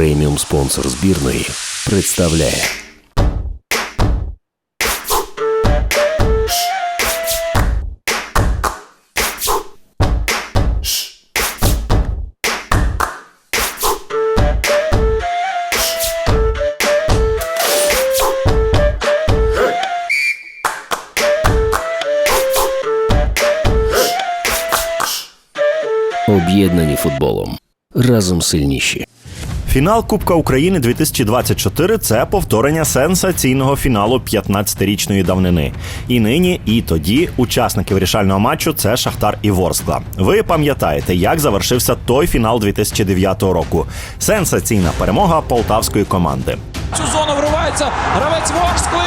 преміум спонсор збірної, представляє. Об'єднані футболом. Разом сильніші. Фінал Кубка України 2024 – це повторення сенсаційного фіналу 15-річної давнини. І нині, і тоді учасники вирішального матчу це Шахтар і Ворскла. Ви пам'ятаєте, як завершився той фінал 2009 року. Сенсаційна перемога полтавської команди. цю зону вривається гравець Ворскли.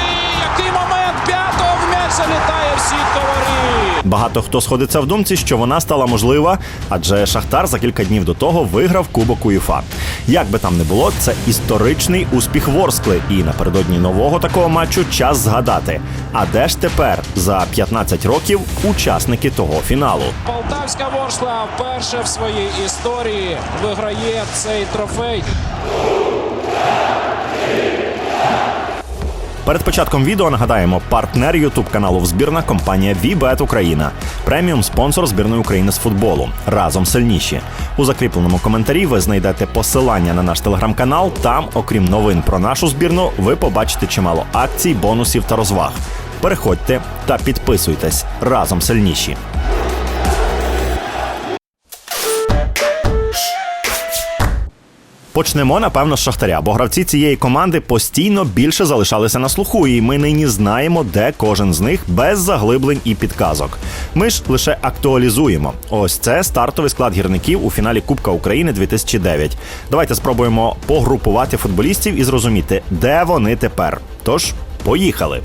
Який момент п'ятого в м'яч залітає в сітку. Багато хто сходиться в думці, що вона стала можлива, адже Шахтар за кілька днів до того виграв Кубок УЄФА. Як би там не було, це історичний успіх Ворскли, і напередодні нового такого матчу час згадати. А де ж тепер за 15 років учасники того фіналу? Полтавська Ворскла вперше в своїй історії виграє цей трофей. Перед початком відео нагадаємо, партнер Ютуб каналу Взбірна компанія VBet Україна, преміум спонсор збірної України з футболу. Разом сильніші. У закріпленому коментарі ви знайдете посилання на наш телеграм-канал. Там, окрім новин про нашу збірну, ви побачите чимало акцій, бонусів та розваг. Переходьте та підписуйтесь разом сильніші. Почнемо, напевно, з Шахтаря, бо гравці цієї команди постійно більше залишалися на слуху, і ми нині знаємо, де кожен з них без заглиблень і підказок. Ми ж лише актуалізуємо. Ось це стартовий склад гірників у фіналі Кубка України 2009. Давайте спробуємо погрупувати футболістів і зрозуміти, де вони тепер. Тож, поїхали.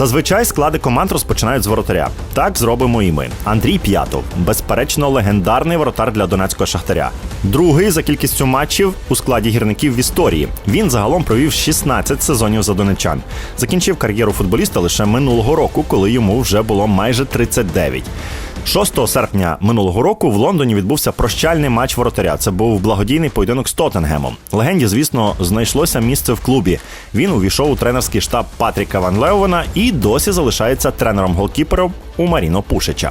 Зазвичай склади команд розпочинають з воротаря. Так зробимо і ми. Андрій П'ятов, безперечно, легендарний воротар для донецького шахтаря. Другий за кількістю матчів у складі гірників в історії. Він загалом провів 16 сезонів за донечан. Закінчив кар'єру футболіста лише минулого року, коли йому вже було майже 39. 6 серпня минулого року в Лондоні відбувся прощальний матч воротаря. Це був благодійний поєдинок з Тоттенгемом. Легенді, звісно, знайшлося місце в клубі. Він увійшов у тренерський штаб Патріка Ван Леовена і досі залишається тренером голкіперів у Маріно Пушича.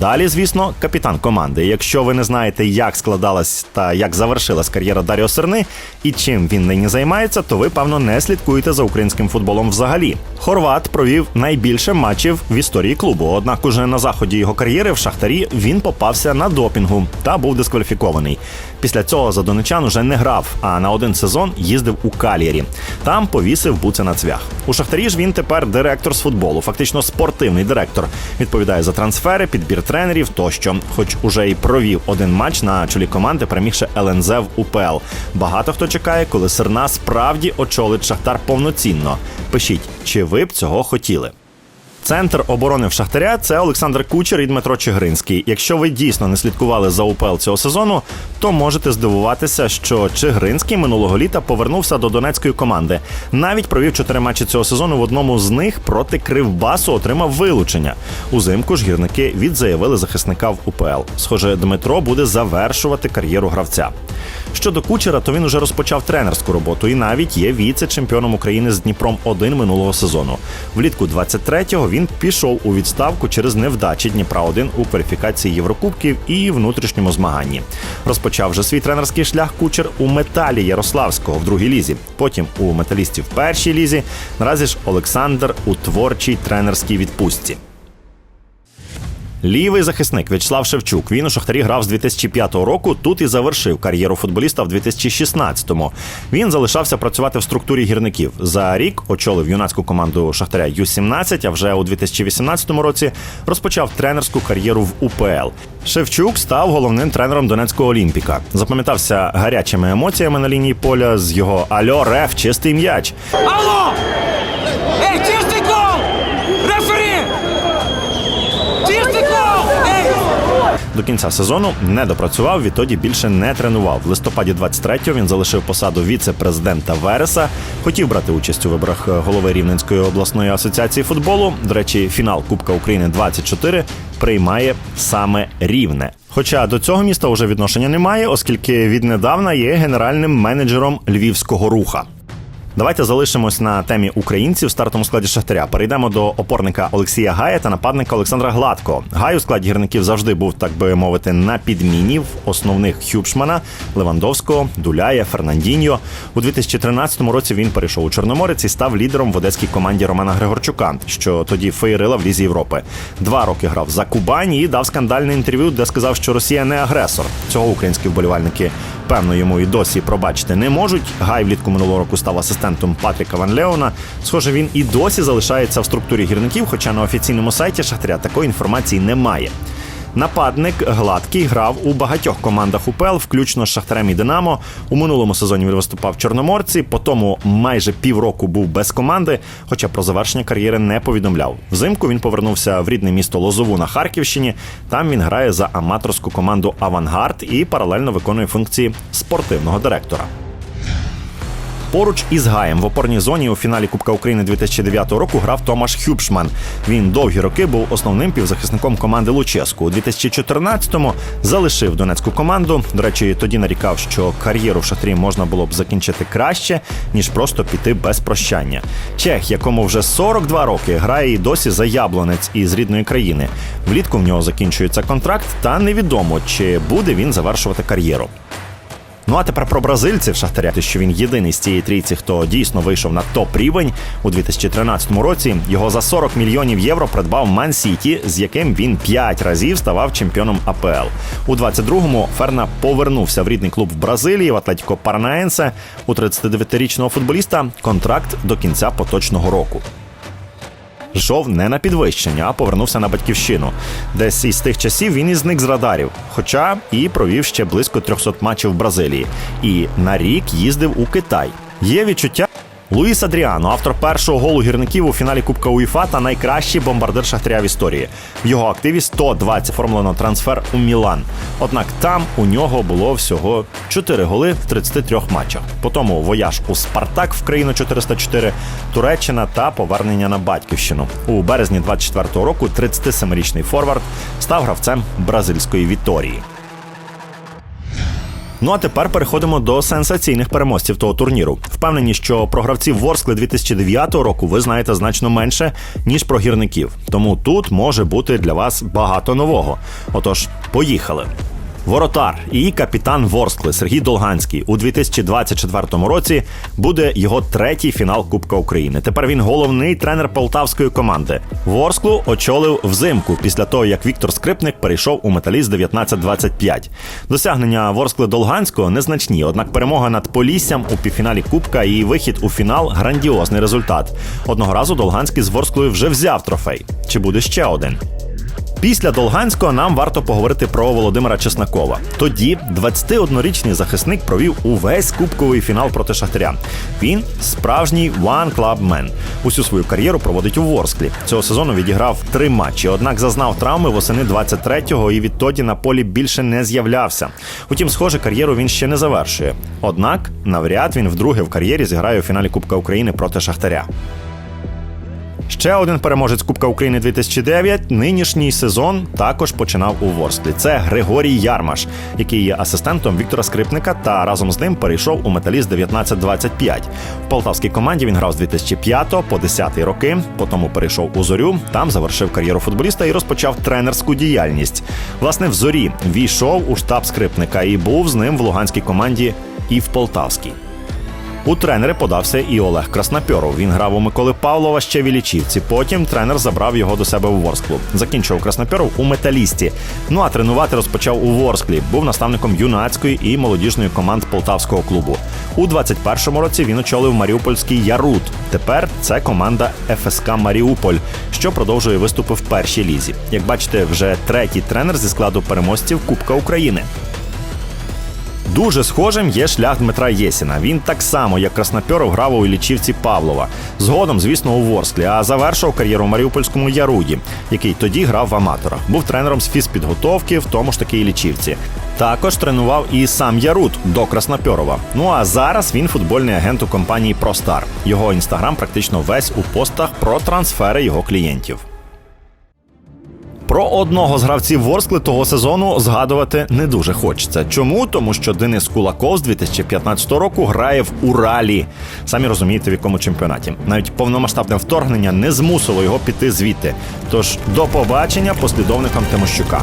Далі, звісно, капітан команди. Якщо ви не знаєте, як складалась та як завершилась кар'єра Даріо Серни і чим він нині займається, то ви, певно, не слідкуєте за українським футболом взагалі. Хорват провів найбільше матчів в історії клубу. Однак, уже на заході його кар'єри в Шахтарі він попався на допінгу та був дискваліфікований. Після цього за донечан уже не грав, а на один сезон їздив у Калєрі. Там повісив буце на цвях. У Шахтарі ж він тепер директор з футболу, фактично спортивний директор. Відповідає за трансфери, підбір тренерів тощо. Хоч уже і провів один матч на чолі команди, перемігши ЛНЗ в УПЛ. Багато хто чекає, коли Серна справді очолить Шахтар повноцінно. Пишіть, чи ви б цього хотіли. Центр оборони в Шахтаря це Олександр Кучер і Дмитро Чигринський. Якщо ви дійсно не слідкували за УПЛ цього сезону, то можете здивуватися, що Чигринський минулого літа повернувся до донецької команди. Навіть провів чотири матчі цього сезону. В одному з них проти Кривбасу отримав вилучення. Узимку ж гірники відзаявили захисника в УПЛ. Схоже, Дмитро буде завершувати кар'єру гравця. Щодо кучера, то він уже розпочав тренерську роботу і навіть є віце-чемпіоном України з Дніпром 1 минулого сезону. Влітку 23-го він пішов у відставку через невдачі Дніпра 1 у кваліфікації Єврокубків і внутрішньому змаганні. Розпочав вже свій тренерський шлях кучер у металі Ярославського в другій лізі, потім у металісті в першій лізі. Наразі ж Олександр у творчій тренерській відпустці. Лівий захисник В'ячеслав Шевчук. Він у Шахтарі грав з 2005 року. Тут і завершив кар'єру футболіста в 2016-му. Він залишався працювати в структурі гірників. За рік очолив юнацьку команду Шахтаря Ю-17, а вже у 2018 році розпочав тренерську кар'єру в УПЛ. Шевчук став головним тренером Донецького Олімпіка. Запам'ятався гарячими емоціями на лінії поля з його Альо Реф, чистий м'яч. Алло! До кінця сезону не допрацював, відтоді більше не тренував. В листопаді 23-го він залишив посаду віце-президента Вереса. Хотів брати участь у виборах голови Рівненської обласної асоціації футболу. До речі, фінал Кубка України 24 приймає саме рівне. Хоча до цього міста вже відношення немає, оскільки віднедавна є генеральним менеджером львівського руха. Давайте залишимось на темі українців в стартовому складі Шахтаря. Перейдемо до опорника Олексія Гая та нападника Олександра Гладко. Гай у складі гірників завжди був, так би мовити, на підміні в основних Хюбшмана, Левандовського, Дуляя, Фернандіньо. У 2013 році він перейшов у Чорноморець і став лідером в одеській команді Романа Григорчука, що тоді феєрила в Лізі Європи. Два роки грав за Кубань і дав скандальне інтерв'ю, де сказав, що Росія не агресор. Цього українські вболівальники певно йому і досі пробачити не можуть. Гай влітку минулого року став асистентом Патріка Ван Леона. Схоже, він і досі залишається в структурі гірників, хоча на офіційному сайті Шахтаря такої інформації немає. Нападник гладкий грав у багатьох командах УПЛ, включно з Шахтарем і Динамо. У минулому сезоні він виступав в Чорноморці, по тому майже півроку був без команди, хоча про завершення кар'єри не повідомляв. Взимку він повернувся в рідне місто Лозову на Харківщині. Там він грає за аматорську команду Авангард і паралельно виконує функції спортивного директора. Поруч із Гаєм в опорній зоні у фіналі Кубка України 2009 року грав Томаш Хюбшман. Він довгі роки був основним півзахисником команди Луческу. У 2014-му залишив донецьку команду. До речі, тоді нарікав, що кар'єру в шахтарі можна було б закінчити краще, ніж просто піти без прощання. Чех, якому вже 42 роки, грає і досі за яблунець із рідної країни. Влітку в нього закінчується контракт, та невідомо, чи буде він завершувати кар'єру. Ну а тепер про бразильців Шахтаря, що він єдиний з цієї трійці, хто дійсно вийшов на топ рівень у 2013 році. Його за 40 мільйонів євро придбав Ман Сіті, з яким він 5 разів ставав чемпіоном АПЛ. У 22-му Ферна повернувся в рідний клуб в Бразилії в Атлетіко Паранаенсе. У 39-річного футболіста контракт до кінця поточного року. Йшов не на підвищення, а повернувся на батьківщину. Десь із тих часів він і зник з радарів, хоча і провів ще близько 300 матчів в Бразилії. І на рік їздив у Китай. Є відчуття. Луїс Адріано, автор першого голу гірників у фіналі Кубка УЄФА та найкращий бомбардир Шахтаря в історії. В його активі 120 оформлено трансфер у Мілан. Однак там у нього було всього 4 голи в 33 матчах. Потім вояж у Спартак в країну 404, Туреччина та повернення на батьківщину. У березні 24-го року 37-річний форвард став гравцем бразильської Віторії. Ну а тепер переходимо до сенсаційних переможців того турніру. Впевнені, що про гравців Ворскли 2009 року ви знаєте значно менше, ніж про гірників. Тому тут може бути для вас багато нового. Отож, поїхали. Воротар і капітан Ворскли Сергій Долганський у 2024 році буде його третій фінал Кубка України. Тепер він головний тренер полтавської команди. Ворсклу очолив взимку після того, як Віктор Скрипник перейшов у металіст 1925. Досягнення Ворскли Долганського незначні, однак перемога над Поліссям у півфіналі Кубка і вихід у фінал грандіозний результат. Одного разу Долганський з Ворсклою вже взяв трофей. Чи буде ще один? Після Долганського нам варто поговорити про Володимира Чеснокова. Тоді 21-річний захисник провів увесь кубковий фінал проти Шахтаря. Він справжній one club man. Усю свою кар'єру проводить у Ворсклі. Цього сезону відіграв три матчі, однак зазнав травми восени 23-го і відтоді на полі більше не з'являвся. Утім, схоже, кар'єру він ще не завершує. Однак, навряд він вдруге в кар'єрі зіграє у фіналі Кубка України проти Шахтаря. Ще один переможець Кубка України 2009 нинішній сезон також починав у Ворсклі. Це Григорій Ярмаш, який є асистентом Віктора Скрипника та разом з ним перейшов у металіст 1925. В полтавській команді він грав з 2005 по 10 роки. Потім перейшов у зорю. Там завершив кар'єру футболіста і розпочав тренерську діяльність. Власне, в зорі війшов у штаб скрипника і був з ним в луганській команді і в Полтавській. У тренери подався і Олег Краснопьоров. Він грав у Миколи Павлова ще в Ілічівці. Потім тренер забрав його до себе у Ворсклу. Закінчив Краснопьоров у металісті. Ну а тренувати розпочав у Ворсклі. Був наставником юнацької і молодіжної команд полтавського клубу. У 21-му році він очолив Маріупольський Ярут. Тепер це команда ФСК Маріуполь, що продовжує виступи в першій лізі. Як бачите, вже третій тренер зі складу переможців Кубка України. Дуже схожим є шлях Дмитра Єсіна. Він так само, як Краснопьоров, грав у Іллічівці Павлова. Згодом, звісно, у Ворсклі, а завершив кар'єру в Маріупольському Яруді, який тоді грав в аматорах. Був тренером з фізпідготовки в тому ж таки Іллічівці. Також тренував і сам Ярут до Краснопьорова. Ну а зараз він футбольний агент у компанії Простар. Його інстаграм практично весь у постах про трансфери його клієнтів. Про одного з гравців Ворскли того сезону згадувати не дуже хочеться. Чому? Тому що Денис Кулаков з 2015 року грає в Уралі. Самі розумієте, в якому чемпіонаті. Навіть повномасштабне вторгнення не змусило його піти звідти. Тож до побачення послідовникам Тимощука.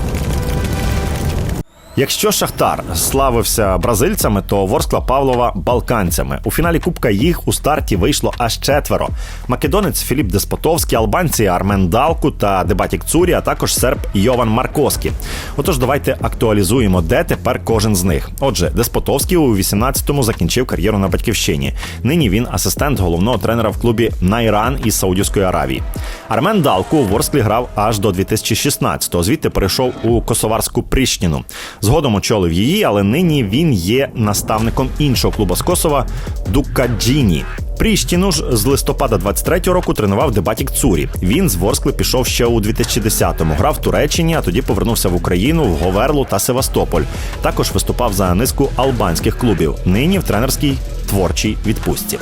Якщо Шахтар славився бразильцями, то Ворскла Павлова балканцями. У фіналі Кубка їх у старті вийшло аж четверо: македонець Філіп Деспотовський, албанці Армен Далку та Дебатік Цурі, а також серб Йован Маркоскі. Отож, давайте актуалізуємо, де тепер кожен з них. Отже, Деспотовський у 18-му закінчив кар'єру на батьківщині. Нині він асистент головного тренера в клубі Найран із Саудівської Аравії. Армен Далку у Ворсклі грав аж до 2016-го. Звідти перейшов у Косоварську Пріщніну. Згодом очолив її, але нині він є наставником іншого клубу з Косова Дукаджіні. Пріштіну ж з листопада 23-го року тренував Дебатік Цурі. Він з Ворскли пішов ще у 2010-му. Грав в Туреччині, а тоді повернувся в Україну, в Говерлу та Севастополь. Також виступав за низку албанських клубів. Нині в тренерській творчій відпустці.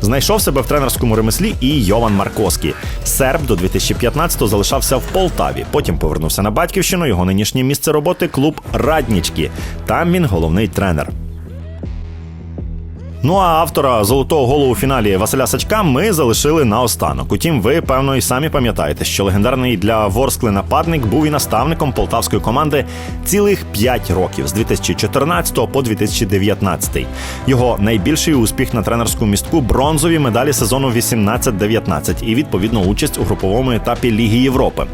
Знайшов себе в тренерському ремеслі і Йован Маркоскі. Серб до 2015-го залишався в Полтаві. Потім повернувся на батьківщину. Його нинішнє місце роботи клуб Раднічки. Там він головний тренер. Ну а автора золотого голу у фіналі Василя Сачка ми залишили наостанок. Утім, ви певно і самі пам'ятаєте, що легендарний для Ворскли нападник був і наставником полтавської команди цілих 5 років з 2014 по 2019. Його найбільший успіх на тренерському містку бронзові медалі сезону 18-19 і відповідно участь у груповому етапі Ліги Європи.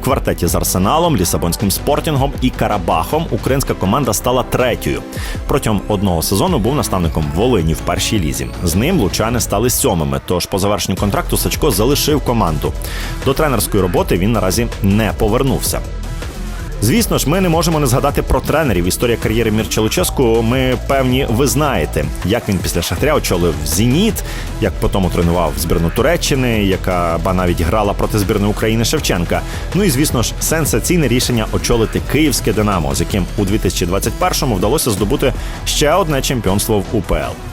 В квартеті з Арсеналом, Лісабонським спортінгом і Карабахом українська команда стала третьою. Протягом одного сезону був наставником Волині в першій лізі. З ним лучани стали сьомими. Тож по завершенню контракту Сачко залишив команду. До тренерської роботи він наразі не повернувся. Звісно ж, ми не можемо не згадати про тренерів. Історія кар'єри Мірча Луческу. Ми певні, ви знаєте, як він після Шахтаря очолив Зеніт, як потім тренував збірну Туреччини, яка ба навіть грала проти збірної України Шевченка. Ну і звісно ж, сенсаційне рішення очолити київське Динамо, з яким у 2021-му вдалося здобути ще одне чемпіонство в УПЛ.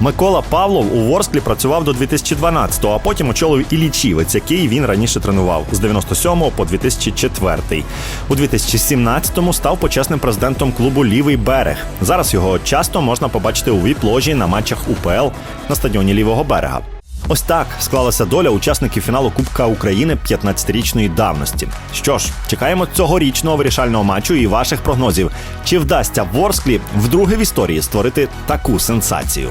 Микола Павлов у Ворсклі працював до 2012-го, а потім очолив і лічівець, який він раніше тренував з 97-го по 2004. У 2017-му став почесним президентом клубу Лівий берег. Зараз його часто можна побачити у віп-ложі на матчах УПЛ на стадіоні Лівого берега. Ось так склалася доля учасників фіналу Кубка України 15-річної давності. Що ж, чекаємо цьогорічного вирішального матчу і ваших прогнозів. Чи вдасться Ворсклі вдруге в історії створити таку сенсацію?